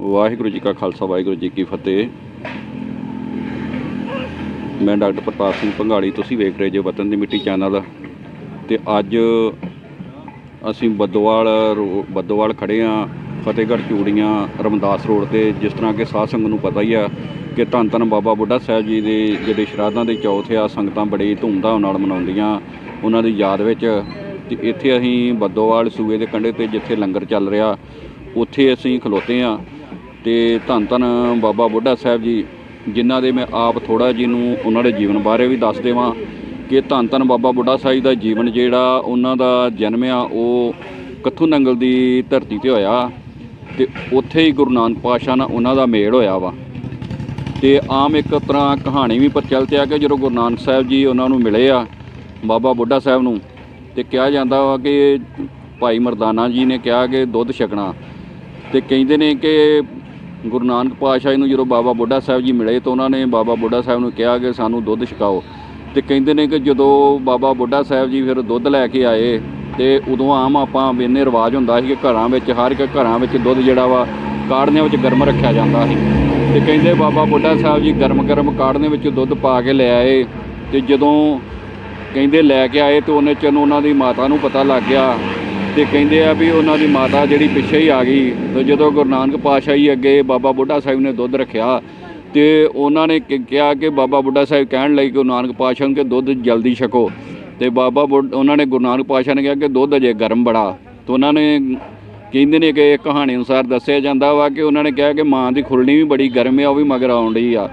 ਵਾਹਿਗੁਰੂ ਜੀ ਕਾ ਖਾਲਸਾ, ਵਾਹਿਗੁਰੂ ਜੀ ਕੀ ਫਤਿਹ। ਮੈਂ ਡਾਕਟਰ ਪ੍ਰਤਾਪ ਸਿੰਘ ਭੰਗਾਲੀ ਤੁਸੀਂ ਵੇਖ ਰਹੇ ਜੋ ਵਤਨ ਦੀ ਮਿੱਟੀ ਚੈਨਲ। ਤੇ ਅੱਜ ਅਸੀਂ ਬੱਦੋਵਾਲ ਰੋ- ਬੱਦੋਵਾਲ ਖੜੇ ਆ, ਫਤਿਹਗੜ੍ਹ ਚੂੜੀਆਂ, ਰਮਦਾਸ ਰੋਡ ਤੇ, ਜਿਸ ਤਰ੍ਹਾਂ ਕਿ ਸਾਧ ਸੰਗਤ ਨੂੰ ਪਤਾ ਹੀ ਆ ਕਿ ਧੰਨ ਧੰਨ ਬਾਬਾ ਬੁੱਢਾ ਸਾਹਿਬ ਜੀ ਦੇ ਜਿਹੜੇ ਸ਼ਰਾਧਾਂ ਦੇ ਚੌਥ ਆ, ਸੰਗਤਾਂ ਬੜੀ ਧੂਮਧਾਮ ਨਾਲ ਮਨਾਉਂਦੀਆਂ ਉਹਨਾਂ ਦੀ ਯਾਦ ਵਿੱਚ। ਤੇ ਇੱਥੇ ਅਸੀਂ ਬੱਦੋਵਾਲ ਸੂਏ ਦੇ ਕੰਢੇ ਤੇ ਜਿੱਥੇ ਲੰਗਰ ਚੱਲ ਰਿਹਾ, ਉੱਥੇ ਅਸੀਂ ਖਲੋਤੇ ਆ। ਤੇ ਧੰਨ ਧੰਨ ਬਾਬਾ ਬੁੱਢਾ ਸਾਹਿਬ ਜੀ, ਜਿਨ੍ਹਾਂ ਦੇ ਮੈਂ ਆਪ ਥੋੜਾ ਜੀ ਨੂੰ ਉਹਨਾਂ ਦੇ ਜੀਵਨ ਬਾਰੇ ਵੀ ਦੱਸ ਦੇਵਾਂ ਕਿ ਧੰਨ ਧੰਨ ਬਾਬਾ ਬੁੱਢਾ ਸਾਹਿਬ ਦਾ ਜੀਵਨ ਜਿਹੜਾ ਉਹਨਾਂ ਦਾ ਜਨਮ ਆ, ਉਹ ਕੱਥੂ ਨੰਗਲ ਦੀ ਧਰਤੀ ਤੇ ਹੋਇਆ ਤੇ ਉੱਥੇ ਹੀ ਗੁਰੂ ਨਾਨਕ ਪਾਤਸ਼ਾਹ ਨਾਲ ਉਹਨਾਂ ਦਾ ਮੇਲ ਹੋਇਆ ਵਾ। ਤੇ ਆਮ ਇੱਕ ਤਰ੍ਹਾਂ ਕਹਾਣੀ ਵੀ ਪ੍ਰਚਲਿਤ ਆ ਕਿ ਜਦੋਂ ਗੁਰੂ ਨਾਨਕ ਸਾਹਿਬ ਜੀ ਉਹਨਾਂ ਨੂੰ ਮਿਲੇ ਆ ਬਾਬਾ ਬੁੱਢਾ ਸਾਹਿਬ ਨੂੰ ਤੇ ਕਿਹਾ ਜਾਂਦਾ ਵਾ ਕਿ ਭਾਈ ਮਰਦਾਨਾ ਜੀ ਨੇ ਕਿਹਾ ਕਿ ਦੁੱਧ ਛਕਣਾ ਤੇ ਕਹਿੰਦੇ ਨੇ ਕਿ ਗੁਰੂ ਨਾਨਕ ਪਾਤਸ਼ਾਹ ਨੂੰ ਜਦੋਂ ਬਾਬਾ ਬੁੱਢਾ ਸਾਹਿਬ ਜੀ ਮਿਲੇ ਤਾਂ ਉਹਨਾਂ ਨੇ ਬਾਬਾ ਬੁੱਢਾ ਸਾਹਿਬ ਨੂੰ ਕਿਹਾ ਕਿ ਸਾਨੂੰ ਦੁੱਧ ਛਕਾਓ। ਤੇ ਕਹਿੰਦੇ ਨੇ ਕਿ ਜਦੋਂ ਬਾਬਾ ਬੁੱਢਾ ਸਾਹਿਬ ਜੀ ਫਿਰ ਦੁੱਧ ਲੈ ਕੇ ਆਏ, ਤੇ ਉਦੋਂ ਆਮ ਆਪਾਂ ਵੇਨੇ ਰਿਵਾਜ ਹੁੰਦਾ ਸੀ ਕਿ ਘਰਾਂ ਵਿੱਚ, ਹਰ ਇੱਕ ਘਰਾਂ ਵਿੱਚ ਦੁੱਧ ਜਿਹੜਾ ਵਾ ਕਾੜਨੇ ਵਿੱਚ ਗਰਮ ਰੱਖਿਆ ਜਾਂਦਾ ਸੀ। ਤੇ ਕਹਿੰਦੇ ਬਾਬਾ ਬੁੱਢਾ ਸਾਹਿਬ ਜੀ ਗਰਮ ਗਰਮ ਕਾੜਨੇ ਵਿੱਚ ਦੁੱਧ ਪਾ ਕੇ ਲੈ ਆਏ, ਤੇ ਜਦੋਂ ਕਹਿੰਦੇ ਲੈ ਕੇ ਆਏ ਤੇ ਉਹਨੇ ਚਨ ਉਹਨਾਂ ਦੀ ਮਾਤਾ ਨੂੰ ਪਤਾ ਲੱਗ ਗਿਆ ਤੇ ਕਹਿੰਦੇ ਆ ਵੀ ਉਹਨਾਂ ਦੀ ਮਾਤਾ ਜਿਹੜੀ ਪਿੱਛੇ ਹੀ ਆ ਗਈ। ਤੇ ਜਦੋਂ ਗੁਰੂ ਨਾਨਕ ਪਾਤਸ਼ਾਹ ਜੀ ਅੱਗੇ ਬਾਬਾ ਬੁੱਢਾ ਸਾਹਿਬ ਨੇ ਦੁੱਧ ਰੱਖਿਆ ਤੇ ਉਹਨਾਂ ਨੇ ਕਿ- ਕਿਹਾ ਕਿ ਬਾਬਾ ਬੁੱਢਾ ਸਾਹਿਬ ਕਹਿਣ ਲਈ ਗੁਰੂ ਨਾਨਕ ਪਾਤਸ਼ਾਹ ਨੂੰ ਕਿ ਦੁੱਧ ਜਲਦੀ ਛਕੋ। ਤੇ ਬਾਬਾ ਬੁੱਢ- ਉਹਨਾਂ ਨੇ ਗੁਰੂ ਨਾਨਕ ਪਾਤਸ਼ਾਹ ਨੇ ਕਿਹਾ ਕਿ ਦੁੱਧ ਅਜੇ ਗਰਮ ਬੜਾ। ਤੇ ਉਹਨਾਂ ਨੇ ਕਹਿੰਦੇ ਨੇ ਕਿ ਕਹਾਣੀ ਅਨੁਸਾਰ ਦੱਸਿਆ ਜਾਂਦਾ ਵਾ ਕਿ ਉਹਨਾਂ ਨੇ ਕਿਹਾ ਕਿ ਮਾਂ ਦੀ ਖੁਰਣੀ ਵੀ ਬੜੀ ਗਰਮ ਆ, ਉਹ ਵੀ ਮਗਰ ਆਉਣ ਡਈ ਆ।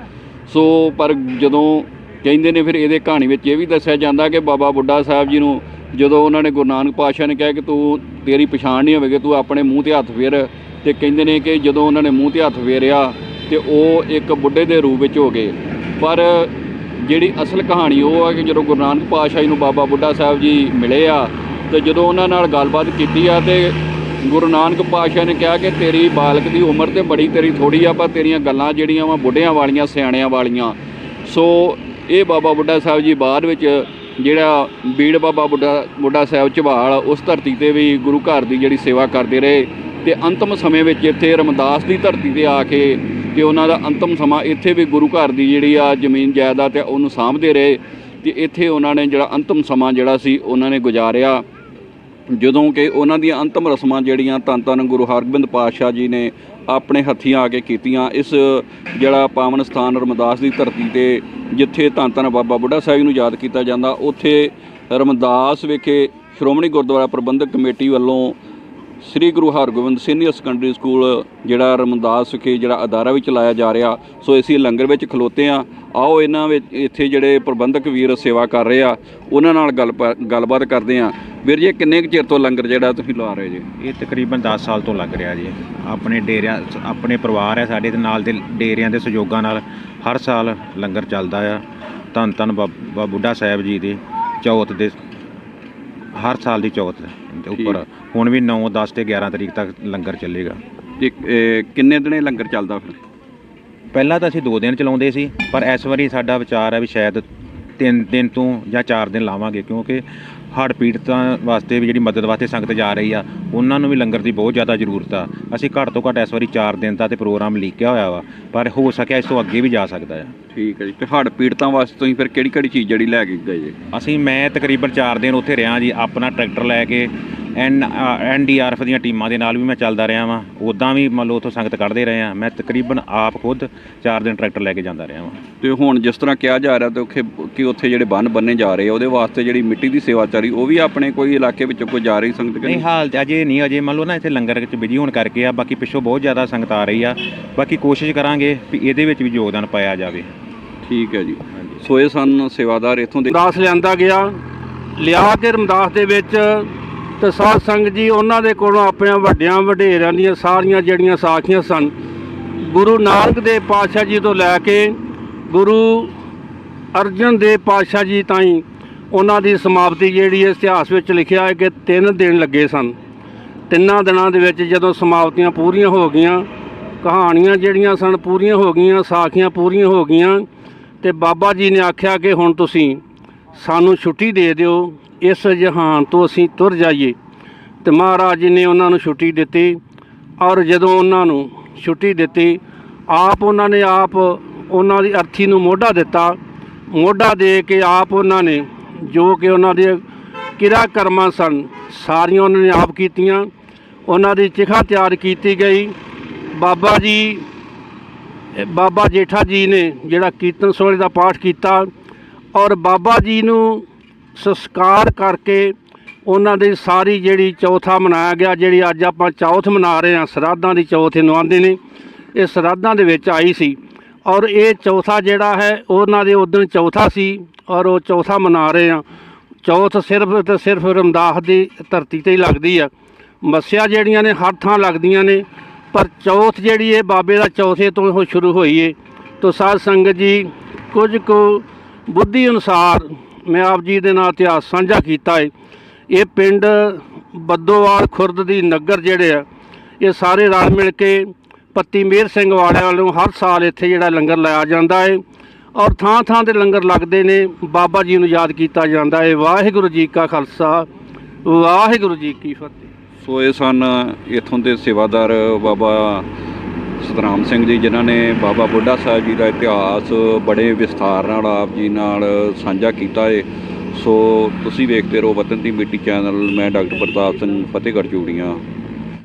ਸੋ ਪਰ ਜਦੋਂ ਕਹਿੰਦੇ ਨੇ ਫਿਰ ਇਹਦੇ ਕਹਾਣੀ ਵਿੱਚ ਇਹ ਵੀ ਦੱਸਿਆ ਜਾਂਦਾ ਕਿ ਬਾਬਾ ਬੁੱਢਾ ਸਾਹਿਬ ਜੀ ਨੂੰ ਜਦੋਂ ਉਹਨਾਂ ਨੇ ਗੁਰੂ ਨਾਨਕ ਪਾਤਸ਼ਾਹ ਨੇ ਕਿਹਾ ਕਿ ਤੂੰ ਤੇਰੀ ਪਛਾਣ ਨਹੀਂ ਹੋਵੇਗੀ, ਤੂੰ ਆਪਣੇ ਮੂੰਹ ਤੇ ਹੱਥ ਫੇਰ। ਤੇ ਕਹਿੰਦੇ ਨੇ ਕਿ ਜਦੋਂ ਉਹਨਾਂ ਨੇ ਮੂੰਹ ਤੇ ਹੱਥ ਫੇਰਿਆ ਤੇ ਉਹ ਇੱਕ ਬੁੱਢੇ ਦੇ ਰੂਪ ਵਿੱਚ ਹੋ ਗਏ। ਪਰ ਜਿਹੜੀ ਅਸਲ ਕਹਾਣੀ ਉਹ ਆ ਕਿ ਜਦੋਂ ਗੁਰੂ ਨਾਨਕ ਪਾਤਸ਼ਾਹ ਜੀ ਨੂੰ ਬਾਬਾ ਬੁੱਢਾ ਸਾਹਿਬ ਜੀ ਮਿਲੇ ਆ, ਤੇ ਜਦੋਂ ਉਹਨਾਂ ਨਾਲ ਗੱਲਬਾਤ ਕੀਤੀ ਆ ਤੇ ਗੁਰੂ ਨਾਨਕ ਪਾਤਸ਼ਾਹ ਨੇ ਕਿਹਾ ਕਿ ਤੇਰੀ ਬਾਲਕ ਦੀ ਉਮਰ ਤੇ ਬੜੀ ਤੇਰੀ ਥੋੜੀ ਆ, ਪਰ ਤੇਰੀਆਂ ਗੱਲਾਂ ਜਿਹੜੀਆਂ ਵਾ ਬੁੱਢਿਆਂ ਵਾਲੀਆਂ, ਸਿਆਣਿਆਂ ਵਾਲੀਆਂ। ਸੋ ਇਹ ਬਾਬਾ ਬੁੱਢਾ ਸਾਹਿਬ ਜੀ ਬਾਅਦ ਵਿੱਚ ਜਿਹੜਾ ਬੀੜ ਬਾਬਾ ਬੁੱਢਾ ਬੁੱਢਾ ਸਾਹਿਬ ਝਬਾਲ ਉਸ ਧਰਤੀ ਤੇ ਵੀ ਗੁਰੂ ਘਰ ਦੀ ਜਿਹੜੀ ਸੇਵਾ ਕਰਦੇ ਰਹੇ ਤੇ ਅੰਤਮ ਸਮੇਂ ਵਿੱਚ ਇੱਥੇ ਰਮਦਾਸ ਦੀ ਧਰਤੀ ਤੇ ਆ ਕੇ ਤੇ ਉਹਨਾਂ ਦਾ ਅੰਤਮ ਸਮਾਂ ਇੱਥੇ ਵੀ ਗੁਰੂ ਘਰ ਦੀ ਜਿਹੜੀ ਆ ਜ਼ਮੀਨ ਜਾਇਦਾਦ ਤੇ ਉਹਨੂੰ ਸਾਂਭਦੇ ਰਹੇ ਤੇ ਇੱਥੇ ਉਹਨਾਂ ਨੇ ਜਿਹੜਾ ਅੰਤਮ ਸਮਾਂ ਜਿਹੜਾ ਸੀ ਉਹਨਾਂ ਨੇ ਗੁਜ਼ਾਰਿਆ। ਜਦੋਂ ਕਿ ਉਹਨਾਂ ਦੀਆਂ ਅੰਤਮ ਰਸਮਾਂ ਜਿਹੜੀਆਂ ਧੰਨ ਧੰਨ ਗੁਰੂ ਹਰਗੋਬਿੰਦ ਪਾਤਸ਼ਾਹ ਜੀ ਨੇ ਆਪਣੇ ਹੱਥੀਆਂ ਆ ਕੇ ਕੀਤੀਆਂ। ਇਸ, ਜਿਹੜਾ ਪਾਵਨ ਸਥਾਨ ਰਮਦਾਸ ਦੀ ਧਰਤੀ ਤੇ ਜਿੱਥੇ ਧੰਨ ਧੰਨ ਬਾਬਾ ਬੁੱਢਾ ਸਾਹਿਬ ਨੂੰ ਯਾਦ ਕੀਤਾ ਜਾਂਦਾ, ਉੱਥੇ ਰਮਦਾਸ ਵਿਖੇ ਸ਼੍ਰੋਮਣੀ ਗੁਰਦੁਆਰਾ ਪ੍ਰਬੰਧਕ ਕਮੇਟੀ ਵੱਲੋਂ Sri Guru Hargobind senior secondary school ਜਿਹੜਾ ਰਮਦਾਸ ਵਿਖੇ ਜਿਹੜਾ ਅਦਾਰਾ ਵੀ ਚਲਾਇਆ ਜਾ ਰਿਹਾ ਸੋ ਅਸੀਂ ਲੰਗਰ ਵਿੱਚ ਖਲੋਤੇ ਆ ਆਓ ਇਹਨਾਂ ਵਿੱਚ ਇੱਥੇ ਜਿਹੜੇ ਪ੍ਰਬੰਧਕ ਵੀਰ ਸੇਵਾ ਕਰ ਰਹੇ ਆ ਉਹਨਾਂ ਨਾਲ ਗੱਲ ਗੱਲਬਾਤ ਕਰਦੇ ਆ ਵੀਰ ਜੀ ਕਿੰਨੇ ਕੁ ਚਿਰ ਤੋਂ ਲੰਗਰ ਜਿਹੜਾ ਤੁਸੀਂ ਲਾ ਰਹੇ ਜੀ? ਇਹ ਤਕਰੀਬਨ 10 ਸਾਲ ਤੋਂ ਲੱਗ ਰਿਹਾ ਜੀ। ਆਪਣੇ ਡੇਰਿਆਂ ਆਪਣੇ ਪਰਿਵਾਰ ਹੈ ਸਾਡੇ ਦੇ ਨਾਲ ਦੇ ਡੇਰਿਆਂ ਦੇ ਸਹਿਯੋਗਾਂ ਨਾਲ ਹਰ ਸਾਲ ਲੰਗਰ ਚੱਲਦਾ ਆ। ਧੰਨ ਧੰਨ ਬਾਬਾ ਬੁੱਢਾ ਸਾਹਿਬ ਜੀ ਦੇ ਚੌਥ ਦੇ ਹਰ ਸਾਲ ਦੀ ਚੌਥ ਦੇ ਉੱਪਰ। ਹੁਣ ਵੀ 9 10 ਤੇ 11 ਤਰੀਕ ਤੱਕ ਲੰਗਰ ਚੱਲੇਗਾ। ਤੇ ਇਹ ਕਿੰਨੇ ਦਿਨੇ ਲੰਗਰ ਚੱਲਦਾ ਫਿਰ? ਪਹਿਲਾਂ ਤਾਂ ਅਸੀਂ 2 ਦਿਨ ਚਲਾਉਂਦੇ ਸੀ ਪਰ ਇਸ ਵਾਰੀ ਸਾਡਾ ਵਿਚਾਰ ਹੈ ਵੀ ਸ਼ਾਇਦ 3 ਦਿਨ ਤੋਂ ਜਾਂ 4 ਦਿਨ ਲਾਵਾਂਗੇ ਕਿਉਂਕਿ ਹੜ੍ਹ ਪੀੜਤਾਂ ਵਾਸਤੇ ਵੀ ਜਿਹੜੀ ਮਦਦ ਵਾਸਤੇ ਸੰਗਤ ਜਾ ਰਹੀ ਆ ਉਹਨਾਂ ਨੂੰ ਵੀ ਲੰਗਰ ਦੀ ਬਹੁਤ ਜ਼ਿਆਦਾ ਜ਼ਰੂਰਤ ਆ। ਅਸੀਂ ਘੱਟ ਤੋਂ ਘੱਟ ਇਸ ਵਾਰੀ 4 ਦਿਨ ਦਾ ਤੇ ਪ੍ਰੋਗਰਾਮ ਲੀਕਿਆ ਹੋਇਆ ਵਾ ਪਰ ਹੋ ਸਕਿਆ ਇਸ ਤੋਂ ਅੱਗੇ ਵੀ ਜਾ ਸਕਦਾ ਆ। ਠੀਕ ਹੈ ਜੀ ਤੇ ਹੜ੍ਹ ਪੀੜਤਾਂ ਵਾਸਤੇ ਤੁਸੀਂ ਫਿਰ ਕਿਹੜੀ ਕਿਹੜੀ ਚੀਜ਼ ਜਿਹੜੀ ਲੈ ਕੇ ਗਏ ਜੀ? ਅਸੀਂ ਮੈਂ ਤਕਰੀਬਨ 4 ਦਿਨ ਉੱਥੇ ਰਿਹਾ ਜੀ ਆਪਣਾ ਟਰੈਕਟਰ ਲੈ ਕੇ ਐਨ ਐਨਡੀਆਰਐਫ ਦੀਆਂ ਟੀਮਾਂ ਦੇ ਨਾਲ ਵੀ ਮੈਂ ਚੱਲਦਾ ਰਿਹਾ ਵਾਂ। ਉਦਾਂ ਵੀ ਮੰਨ ਲਓ ਉੱਥੋਂ ਸੰਗਤ ਕੱਢਦੇ ਰਹੇ ਆ ਮੈਂ ਤਕਰੀਬਨ ਆਪ ਖੁਦ 4 ਦਿਨ ਟਰੈਕਟਰ ਲੈ ਕੇ ਜਾਂਦਾ ਰਿਹਾ ਵਾਂ। ਤੇ ਹੁਣ ਜਿਸ ਤਰ੍ਹਾਂ ਕਿਹਾ ਜਾ ਰਿਹਾ ਤੇ ਉੱਥੇ ਕਿ ਉੱਥੇ ਜਿਹੜੇ ਬੰਨ ਬੰਨੇ ਜਾ ਰਹੇ ਆ ਉਹਦੇ ਵਾਸਤੇ ਜਿਹੜੀ ਮਿੱਟੀ ਦੀ ਸੇਵਾ ਚੱਲ ਰਹੀ ਉਹ ਵੀ ਆਪਣੇ ਕੋਈ ਇਲਾਕੇ ਵਿੱਚੋਂ ਕੋਈ ਜਾ ਰਹੀ ਸੰਗਤ ਕਿ ਨਹੀਂ ਹਾਲ ਤੇ ਅਜੇ ਨਹੀਂ ਅਜੇ ਮੰਨ ਲਓ ਨਾ ਇੱਥੇ ਲੰਗਰ ਵਿੱਚ ਬਿਜ਼ੀ ਹੋਣ ਕਰਕੇ ਆ ਬਾਕੀ ਪਿੱਛੋਂ ਬਹੁਤ ਜ਼ਿਆਦਾ ਸੰਗਤ ਆ ਰਹੀ ਆ। ਬਾਕੀ ਕੋਸ਼ਿਸ਼ ਕਰਾਂਗੇ ਵੀ ਇਹਦੇ ਵਿੱਚ ਵੀ ਯੋਗਦਾਨ ਪਾਇਆ ਜਾਵੇ। ਠੀਕ ਹੈ ਜੀ। ਸੋ ਇਹ ਸਨ ਸੇਵਾਦਾਰ ਇਥੋਂ ਦੇ ਰਮਦਾਸ ਲਿਆਂਦਾ ਗਿਆ। ਲਿਆ ਕੇ ਰਮਦਾਸ ਦੇ ਵਿੱਚ ਤੇ ਸਾਧ ਸੰਗਤ ਜੀ, ਉਹਨਾਂ ਦੇ ਕੋਲੋਂ ਆਪਣੀਆਂ ਵੱਡਿਆਂ ਵਡੇਰਿਆਂ ਦੀਆਂ ਸਾਰੀਆਂ ਜਿਹੜੀਆਂ ਸਾਖੀਆਂ ਸਨ, ਗੁਰੂ ਨਾਨਕ ਦੇਵ ਪਾਤਸ਼ਾਹ ਜੀ ਤੋਂ ਲੈ ਕੇ ਗੁਰੂ ਅਰਜਨ ਦੇਵ ਪਾਤਸ਼ਾਹ ਜੀ ਤਾਈਂ ਉਹਨਾਂ ਦੀ ਸਮਾਪਤੀ ਜਿਹੜੀ ਹੈ, ਇਤਿਹਾਸ ਵਿੱਚ ਲਿਖਿਆ ਹੈ ਕਿ ਤਿੰਨ ਦਿਨ ਲੱਗੇ ਸਨ। ਤਿੰਨਾਂ ਦਿਨਾਂ ਦੇ ਵਿੱਚ ਜਦੋਂ ਸਮਾਪਤੀਆਂ ਪੂਰੀਆਂ ਹੋ ਗਈਆਂ, ਕਹਾਣੀਆਂ ਜਿਹੜੀਆਂ ਸਨ ਪੂਰੀਆਂ ਹੋ ਗਈਆਂ, ਸਾਖੀਆਂ ਪੂਰੀਆਂ ਹੋ ਗਈਆਂ, ਤੇ ਬਾਬਾ ਜੀ ਨੇ ਆਖਿਆ ਕਿ ਹੁਣ ਤੁਸੀਂ ਸਾਨੂੰ ਛੁੱਟੀ ਦੇ ਦਿਓ। ਇਸ ਜਹਾਨ ਤੋਂ ਅਸੀਂ ਤੁਰ ਜਾਈਏ। ਤੇ ਮਹਾਰਾਜ ਜੀ ਨੇ ਉਹਨਾਂ ਨੂੰ ਛੁੱਟੀ ਦਿੱਤੀ ਔਰ ਜਦੋਂ ਉਹਨਾਂ ਨੂੰ ਛੁੱਟੀ ਦਿੱਤੀ, ਆਪ ਉਹਨਾਂ ਨੇ ਆਪ ਉਹਨਾਂ ਦੀ ਅਰਥੀ ਨੂੰ ਮੋਢਾ ਦਿੱਤਾ। ਮੋਢਾ ਦੇ ਕੇ ਆਪ ਉਹਨਾਂ ਨੇ ਜੋ ਕਿ ਉਹਨਾਂ ਦੇ ਕਿਰਾ ਕਰਮਾਂ ਸਨ, ਸਾਰੀਆਂ ਉਹਨਾਂ ਨੇ ਆਪ ਕੀਤੀਆਂ। ਉਹਨਾਂ ਦੀ ਚਿਖਾ ਤਿਆਰ ਕੀਤੀ ਗਈ। ਬਾਬਾ ਜੀ, ਬਾਬਾ ਜੇਠਾ ਜੀ ਨੇ ਜਿਹੜਾ ਕੀਰਤਨ ਸੋਹਣੇ ਦਾ ਪਾਠ ਕੀਤਾ ਔਰ ਬਾਬਾ ਜੀ ਨੂੰ ਸੰਸਕਾਰ ਕਰਕੇ ਉਹਨਾਂ ਦੀ ਸਾਰੀ ਜਿਹੜੀ ਚੌਥਾ ਮਨਾਇਆ ਗਿਆ, ਜਿਹੜੀ ਅੱਜ ਆਪਾਂ ਚੌਥ ਮਨਾ ਰਹੇ ਹਾਂ, ਸਰਾਧਾਂ ਦੀ ਚੌਥ ਇਹਨੂੰ ਆਉਂਦੇ ਨੇ। ਇਹ ਸਰਾਧਾਂ ਦੇ ਵਿੱਚ ਆਈ ਸੀ ਔਰ ਇਹ ਚੌਥਾ ਜਿਹੜਾ ਹੈ, ਉਹਨਾਂ ਦੇ ਉਦੋਂ ਚੌਥਾ ਸੀ ਔਰ ਉਹ ਚੌਥਾ ਮਨਾ ਰਹੇ ਹਾਂ। ਚੌਥ ਸਿਰਫ ਤੇ ਸਿਰਫ ਰਮਦਾਸ ਦੀ ਧਰਤੀ ਤੇ ਹੀ ਲੱਗਦੀ ਆ। ਮੱਸਿਆ ਜਿਹੜੀਆਂ ਨੇ, ਹਰ ਥਾਂ ਲੱਗਦੀਆਂ ਨੇ, ਪਰ ਚੌਥ ਜਿਹੜੀ ਇਹ ਬਾਬੇ ਦਾ ਚੌਥੇ ਤੋਂ ਉਹ ਸ਼ੁਰੂ ਹੋਈ ਏ। ਤੋ ਸਾਧ ਸੰਗਤ ਜੀ, ਕੁਝ ਕੁ ਬੁੱਧੀ ਅਨੁਸਾਰ ਮੈਂ ਆਪ ਜੀ ਦੇ ਨਾਲ ਇਤਿਹਾਸ ਸਾਂਝਾ ਕੀਤਾ ਹੈ ਇਹ ਪਿੰਡ ਬੱਦੋਵਾਲ ਖੁਰਦ ਦੀ ਨਗਰ ਜਿਹੜੇ ਆ, ਇਹ ਸਾਰੇ ਰਲ ਮਿਲ ਕੇ ਪੱਤੀ ਮੇਰ ਸਿੰਘ ਵਾਲਿਆਂ ਵੱਲੋਂ ਹਰ ਸਾਲ ਇੱਥੇ ਜਿਹੜਾ ਲੰਗਰ ਲਾਇਆ ਜਾਂਦਾ ਹੈ ਔਰ ਥਾਂ ਥਾਂ ਤੇ ਲੰਗਰ ਲੱਗਦੇ ਨੇ, ਬਾਬਾ ਜੀ ਨੂੰ ਯਾਦ ਕੀਤਾ ਜਾਂਦਾ ਹੈ ਵਾਹਿਗੁਰੂ ਜੀ ਕਾ ਖਾਲਸਾ, ਵਾਹਿਗੁਰੂ ਜੀ ਕੀ ਫਤਿਹ। ਸੋ ਇਹ ਸਨ ਇਥੋਂ ਦੇ ਸੇਵਾਦਾਰ ਬਾਬਾ ਸਤਨਾਮ ਸਿੰਘ ਜੀ, ਜਿਨ੍ਹਾਂ ਨੇ ਬਾਬਾ ਬੁੱਢਾ ਸਾਹਿਬ ਜੀ ਦਾ ਇਤਿਹਾਸ ਬੜੇ ਵਿਸਥਾਰ ਨਾਲ ਆਪ ਜੀ ਨਾਲ ਸਾਂਝਾ ਕੀਤਾ ਹੈ ਸੋ ਤੁਸੀਂ ਵੇਖਦੇ ਰਹੋ ਵਤਨ ਦੀ ਮਿੱਟੀ ਚੈਨਲ, ਮੈਂ ਡਾਕਟਰ ਪ੍ਰਤਾਪ ਸਿੰਘ, ਫਤਿਹਗੜ੍ਹ ਚੂੜੀਆਂ।